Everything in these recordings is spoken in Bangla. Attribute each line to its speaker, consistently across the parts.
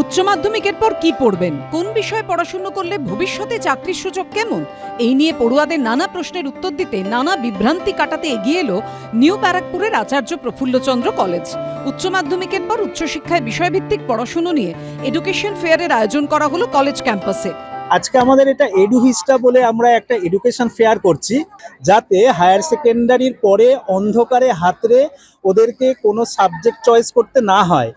Speaker 1: উচ্চ মাধ্যমিকের পর কি পড়বেন? কোন বিষয়ে পড়াশুনো করলে ভবিষ্যতে চাকরির সুযোগ কেমন? এই নিয়ে পড়ুয়াদের নানা প্রশ্নের উত্তর দিতে নানা বিভ্রান্তি কাটাতে এগিয়ে এলো নিউ ব্যারাকপুরের আচার্য প্রফুল্লচন্দ্র কলেজ। উচ্চ মাধ্যমিকের পর উচ্চশিক্ষায় বিষয়ভিত্তিক পড়াশুনো নিয়ে এডুকেশন ফেয়ারের আয়োজন করা হলো কলেজ ক্যাম্পাসে।
Speaker 2: আজকে আমাদের এটা এডুভিস্টা বলে আমরা একটা এডুকেশন ফেয়ার করছি, যাতে হায়ার সেকেন্ডারির পরে অন্ধকারে হাতরে ওদেরকে কোনো সাবজেক্ট চয়েস করতে না হয়।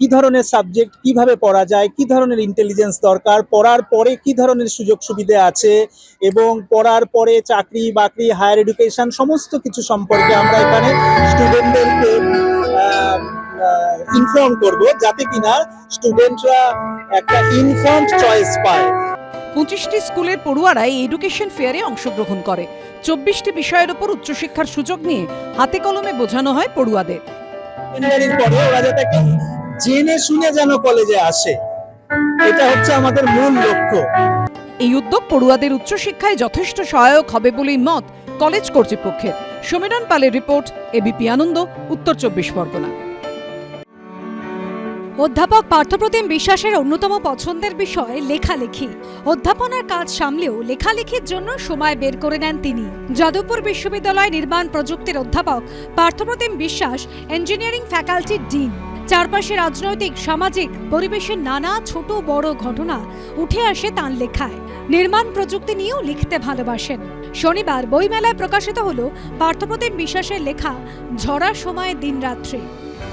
Speaker 2: কি ধরনের সাবজেক্ট কীভাবে পড়া যায় কি ধরনের ইন্টেলিজেন্স দরকার পড়ার পরে কি ধরনের সুযোগ সুবিধা আছে এবং পড়ার পরে চাকরি বাকরি হায়ার এডুকেশন সমস্ত কিছু সম্পর্কে আমরা এখানে স্টুডেন্টদেরকে ইনফর্ম করব যাতে কিনা স্টুডেন্টরা একটা ইনফর্মড চয়েস পায়।
Speaker 1: পঁচিশটি স্কুলের পড়ুয়ারা এই এডুকেশন ফেয়ারে অংশগ্রহণ করে। চব্বিশটি বিষয়ের উপর উচ্চশিক্ষার সুযোগ নিয়ে হাতে কলমে বোঝানো হয় পড়ুয়াদের।
Speaker 2: পরে ওরা যাতে জেনে শুনে যেন কলেজে আসে। এটা হচ্ছে আমাদের মূল লক্ষ্য।
Speaker 1: এই উদ্যোগ পড়ুয়াদের উচ্চশিক্ষায় যথেষ্ট সহায়ক হবে বলেই মত কলেজ কর্তৃপক্ষের। সমীরণ পালের রিপোর্ট, এবিপি আনন্দ, উত্তর চব্বিশ পরগনা।
Speaker 3: অধ্যাপক পার্থপ্রতিম বিশ্বাসের অন্যতম পছন্দের বিষয় লেখালেখি। অধ্যাপনার কাজ সামলেও লেখালেখির জন্য সময় বের করে নেন তিনি। যাদবপুর বিশ্ববিদ্যালয় নির্মাণ প্রযুক্তির অধ্যাপক পার্থপ্রতিম বিশ্বাস ইঞ্জিনিয়ারিং ফ্যাকাল্টির ডিন চারপাশে রাজনৈতিক, সামাজিক পরিবেশের নানা ছোট বড় ঘটনা উঠে আসে তাঁর লেখায়। নির্মাণ প্রযুক্তি নিয়েও লিখতে ভালোবাসেন। শনিবার বইমেলায় প্রকাশিত হল পার্থপ্রতিম বিশ্বাসের লেখা, ঝরা সময় দিনরাত্রি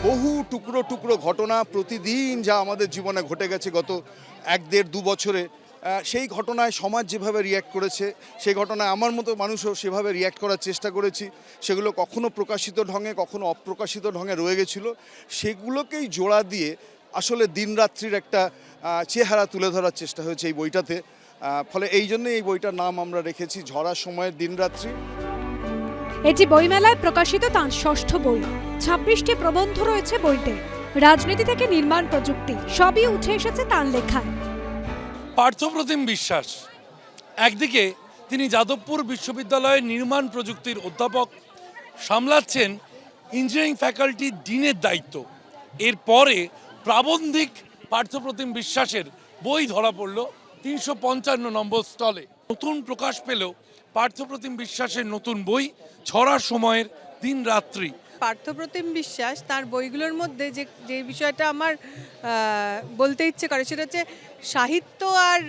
Speaker 4: বহু টুকরো টুকরো ঘটনা প্রতিদিন যা আমাদের জীবনে ঘটে গেছে গত এক দেড় দু বছরে। সেই ঘটনায় সমাজ যেভাবে রিয়্যাক্ট করেছে, সেই ঘটনায় আমার মতো মানুষও সেভাবে রিয়্যাক্ট করার চেষ্টা করেছি। সেগুলো কখনো প্রকাশিত ঢঙে, কখনো অপ্রকাশিত ঢঙে রয়ে গেছিল। সেগুলোকেই জোড়া দিয়ে আসলে দিনরাত্রির একটা চেহারা তুলে ধরার চেষ্টা হয়েছে এই বইটাতে। ফলে এই জন্য এই বইটার নাম আমরা রেখেছি ঝরা সময়ের দিনরাত্রি
Speaker 3: এটি বইমেলায় প্রকাশিত তাঁর ষষ্ঠ বই। ছাব্বিশটি প্রবন্ধ রয়েছে বইতে। রাজনীতি থেকে নির্মাণ প্রযুক্তি, সবই উঠে এসেছে তাঁর লেখায়।
Speaker 5: পার্থপ্রতিম বিশ্বাস। একদিকে তিনি যাদবপুর বিশ্ববিদ্যালয়ের নির্মাণ প্রযুক্তির অধ্যাপক, সামলাচ্ছেন ইঞ্জিনিয়ারিং ফ্যাকাল্টির ডিনের দায়িত্ব। এরপরে প্রাবন্ধিক পার্থপ্রতিম বিশ্বাসের বই ধরা পড়ল তিনশো পঞ্চান্ন নম্বর স্টলে। নতুন প্রকাশ পেল পার্থপ্রতিম বিশ্বাসের নতুন বই ছড়ার সময়ের দিন রাত্রি
Speaker 6: পার্থপ্রতিম বিশ্বাস, তার বইগুলোর মধ্যে যে যে বিষয়টা আমার বলতে ইচ্ছে করে সেটা হচ্ছে সাহিত্য আর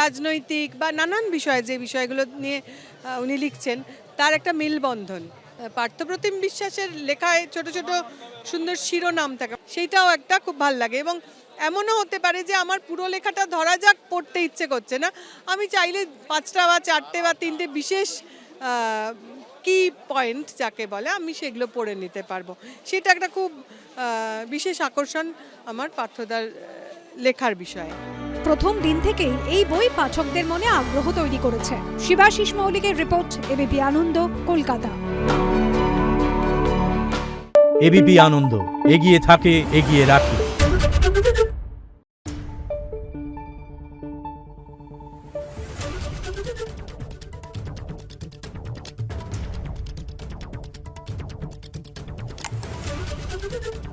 Speaker 6: রাজনৈতিক বা নানান বিষয় যে বিষয়গুলো নিয়ে উনি লিখছেন, তার একটা মেলবন্ধন। পার্থপ্রতিম বিশ্বাসের লেখায় ছোট ছোট সুন্দর শিরোনাম থাকে, সেইটাও একটা খুব ভালো লাগে এবং এমনও হতে পারে যে আমার পুরো লেখাটা ধরা যাক, পড়তে ইচ্ছে করছে না। আমি চাইলে পাঁচটা বা চারটে বা তিনটে বিশেষ কি পয়েন্ট যাকে বলে আমি সেগুলো পড়ে নিতে পারব। সেটা একটা খুব বিশেষ আকর্ষণ আমার পার্থদার আহ, লেখার বিষয়ে।
Speaker 3: প্রথম দিন থেকেই এই বই পাঠকদের মনে আগ্রহ তৈরি করেছে। Shibashis মৌলিকের report ABP Ananda Kolkata.
Speaker 7: ABP Ananda এগিয়ে থাকে এগিয়ে রাখে। Thank you.